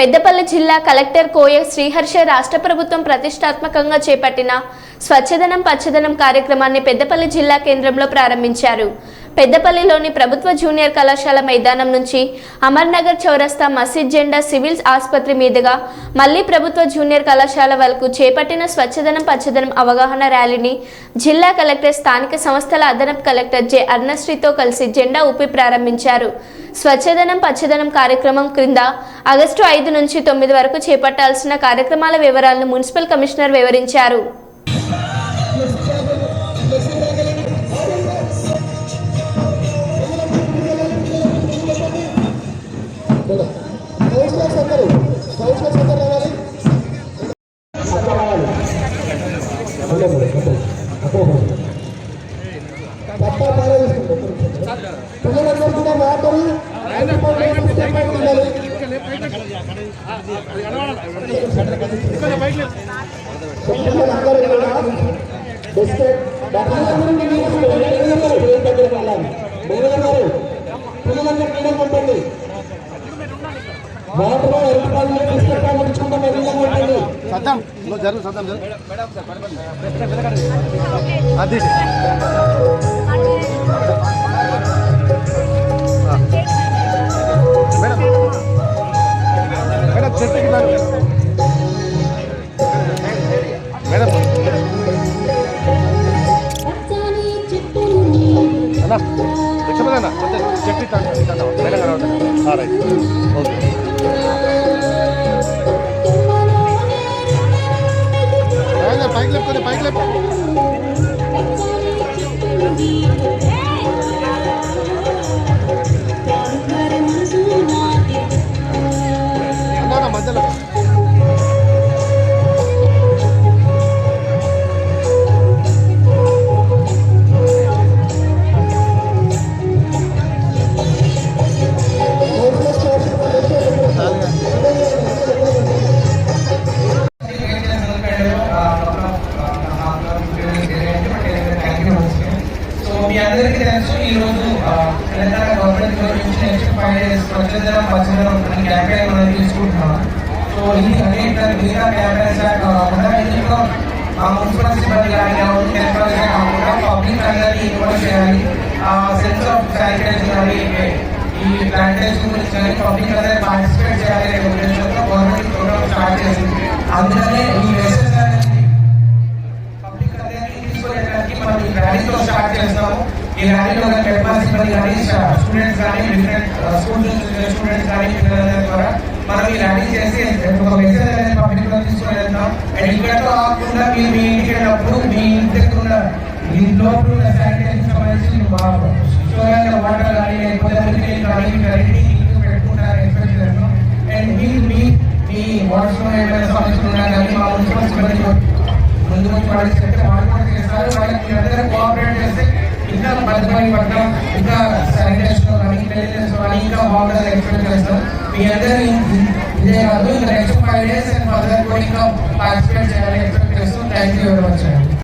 పెద్దపల్లి జిల్లా కలెక్టర్ కోయ శ్రీహర్ష రాష్ట్ర ప్రభుత్వం ప్రతిష్టాత్మకంగా చేపట్టిన స్వచ్ఛదనం పచ్చదనం కార్యక్రమాన్ని పెద్దపల్లి జిల్లా కేంద్రంలో ప్రారంభించారు. పెద్దపల్లిలోని ప్రభుత్వ జూనియర్ కళాశాల మైదానం నుంచి అమర్నగర్ చౌరస్తా మసీద్ జెండా సివిల్స్ ఆసుపత్రి మీదుగా మళ్ళీ ప్రభుత్వ జూనియర్ కళాశాల వరకు చేపట్టిన స్వచ్ఛదనం పచ్చదనం అవగాహన ర్యాలీని జిల్లా కలెక్టర్ స్థానిక సంస్థల అదనపు కలెక్టర్ జె. అర్ణశ్రీతో కలిసి జెండా ఊపి ప్రారంభించారు. స్వచ్ఛదనం పచ్చదనం కార్యక్రమం క్రింద ఆగస్టు ఐదు నుంచి తొమ్మిది వరకు చేపట్టాల్సిన కార్యక్రమాల వివరాలను మున్సిపల్ కమిషనర్ వివరించారు. తప్ప బాగా పిల్లలందరూ కూడా మాట్లాడి స్టెప్ పైకి పిల్లలందరూ సద్దాం జరుగు సద్దాం జరుగు. అది ಜಗದೀಶ್ ಅಂತ ತೆಲಂಗಾಣ ಓಕೆ అందరికీ తెలుసు ఈ రోజు ఆ, తెలంగాణ గవర్నమెంట్ నుంచి నెక్స్ట్ ఫైవ్ డేస్ స్వచ్ఛదనం పచ్చదనం అనే క్యాంపెయిన్ మనం తీసుకుంటున్నాం సో ఇది అనేక మిగతా క్యాంపెయిన్స్ కాకుండా ఇందులో ఆ మున్సిపల్ సిబ్బంది కానీ కావచ్చు టెంపరీ కాకుండా పబ్లిక్ అందరినీ ఇన్వాల్వ్ చేయాలి ఆ సెన్స్ ఆఫ్ శానిటైజ్ కానీ ఈ ప్లాంటేషన్ గురించి కానీ పబ్లిక్ అందరూ పార్టిసిపేట్ చేయాలి అనే ఉద్దేశంతో గవర్నమెంట్ ప్రోగ్రామ్ స్టార్ట్ చేసింది అందుకనే ఈ కెపాసిటీ సిబ్బంది కానీ స్టూడెంట్స్ కానీ డిఫరెంట్ స్కూల్ స్టూడెంట్స్ కానీ పిల్లలందరి ద్వారా మనం ఈ ర్యాలీ చేసి ఒక మెసేజ్ అనేది పబ్లిక్ లో తీసుకొని వెళ్తాం అండ్ ఇక్కడ కాకుండా మీరు మీ ఇంటికి వెళ్ళినప్పుడు మీ ఇంటి దగ్గర ఉన్న మీ లోపల ఉన్న శానిటైజేషన్ సంబంధించి శుభ్రంగా వాటర్ కానీ లేకపోతే మిల్క్ కానీ వీటన్నిటిని ఇంటికి పెట్టుకుంటారని ఎక్స్పెక్ట్ చేస్తాం అండ్ మీరు మీ మీ వాట్స్లో ఏమైనా సమస్యలు ఉన్నా కానీ మా మున్సిపల్ సిబ్బంది ముందు వచ్చి వాళ్ళు చెప్తే వాళ్ళు కూడా చేస్తారు వాళ్ళకి మీరందరూ కోఆపరేట్ చేస్తే ఇంకా భద్రమైన పట్ల ఇంకా శానిటేషన్ కానీ క్లీన్లెస్ కానీ ఇంకా బాగుంటుందని ఎక్స్పెక్ట్ చేస్తాం మీ అందరూ ఇదే కాదు ఇంకా next five days and further కూడా ఇంకా పార్టిసిపేట్ చేయాలని ఎక్స్పెక్ట్ చేస్తాం థ్యాంక్ యూ వెరీ మచ్